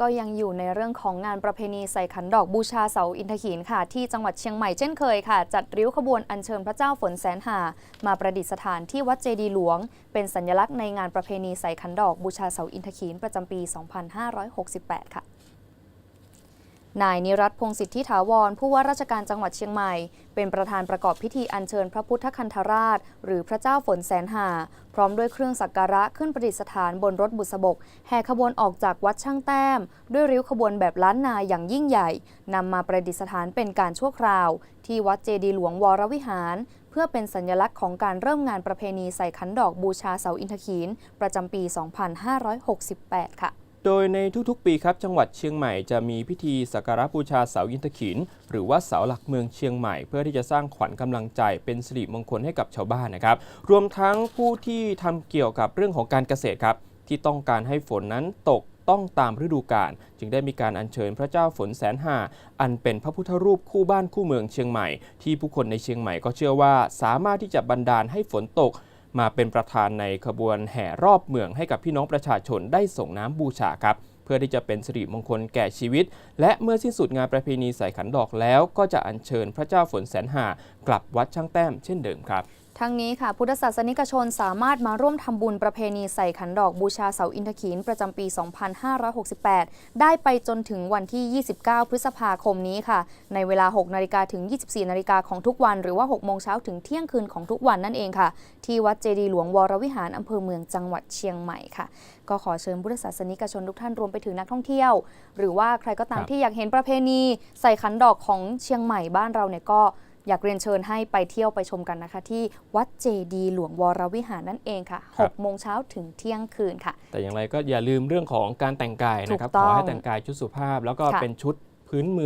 ก็ยังอยู่ในเรื่องของงานประเพณีใส่ขันดอกบูชาเสาอินทขีนค่ะ ที่จังหวัดเชียงใหม่เช่นเคยค่ะ จัดริ้วขบวนอัญเชิญพระเจ้าฝนแสนหา มาประดิษฐานที่วัดเจดีหลวง เป็นสัญลักษณ์ในงานประเพณีใส่ขันดอกบูชาเสาอินทขีนประจำปี 2568 ค่ะ นายนิรัตพงศ์สิทธิถาวร ผู้ว่าราชการจังหวัดเชียงใหม่ เป็นประธานประกอบพิธีอัญเชิญพระพุทธคันธราช หรือพระเจ้าฝนแสนหา พร้อมด้วยเครื่องสักการะขึ้นประดิษฐานบนรถบุษบก แห่ขบวนออกจากวัดช่างแต้ม ด้วยริ้วขบวนแบบล้านนาอย่างยิ่งใหญ่นำมาประดิษฐานเป็นการชั่วคราว ที่วัดเจดีหลวงวรวิหาร เพื่อเป็นสัญลักษณ์ของการเริ่มงานประเพณีใส่ขันดอกบูชาเสาอินทขีนประจำปี 2568 ค่ะ โดยในทุกๆ ปีครับจังหวัดเชียงใหม่จะมีพิธีสักการะบูชาเสาอินทขิน หรือว่าเสาหลักเมืองเชียงใหม่ เพื่อที่จะสร้างขวัญกำลังใจเป็นสิริมงคลให้กับชาวบ้านนะครับ รวมทั้งผู้ที่ทำเกี่ยวกับเรื่องของการเกษตรครับที่ต้องการให้ฝนนั้นตกต้องตามฤดูกาลจึงได้มีการอัญเชิญพระเจ้าฝนแสนหาอันเป็นพระพุทธรูปคู่บ้านคู่เมืองเชียงใหม่ ที่ผู้คนในเชียงใหม่ก็เชื่อว่าสามารถที่จะบันดาลให้ฝนตก มาเป็นประธานในขบวนแห่รอบเมืองให้กับพี่น้องประชาชนได้ส่งน้ำบูชาครับเพื่อที่จะเป็นสิริมงคลแก่ชีวิต และเมื่อสิ้นสุดงานประเพณีใส่ขันดอกแล้ว ก็จะอัญเชิญพระเจ้าฝนแสนหากลับวัดช่างแต้มเช่นเดิมครับ ทั้งนี้ค่ะ พุทธศาสนิกชนสามารถมาร่วมทำบุญประเพณีใส่ขันดอกบูชาเสาอินทขีนประจำปี 2568 ได้ไปจนถึงวันที่ 29 พฤษภาคมนี้ค่ะ ในเวลา 6 นาฬิกาถึง 24 นาฬิกาของทุกวัน หรือว่า 6 โมงเช้าถึงเที่ยงคืนของทุกวันนั่นเองค่ะ ที่วัดเจดีหลวงวรวิหารอำเภอเมืองจังหวัดเชียงใหม่ค่ะ ก็ขอเชิญพุทธศาสนิกชนทุกท่านรวมไปถึงนักท่องเที่ยว หรือว่าใครก็ตามที่อยากเห็นประเพณี ใส่ขันดอกของเชียงใหม่บ้านเราเนี่ยก็ อยากเรียนเชิญให้ไปเที่ยวไปชมกันนะคะ ที่วัดเจดีย์หลวงวรวิหารนั่นเองค่ะครับ6โมงเช้าถึงเที่ยงคืนค่ะ แต่อย่างไรก็อย่าลืมเรื่องของการแต่งกายนะครับถูกต้ของอให้แต่งกายชุดสุภาพ แล้วก็ค่ะเป็นชุดพื้นเมือง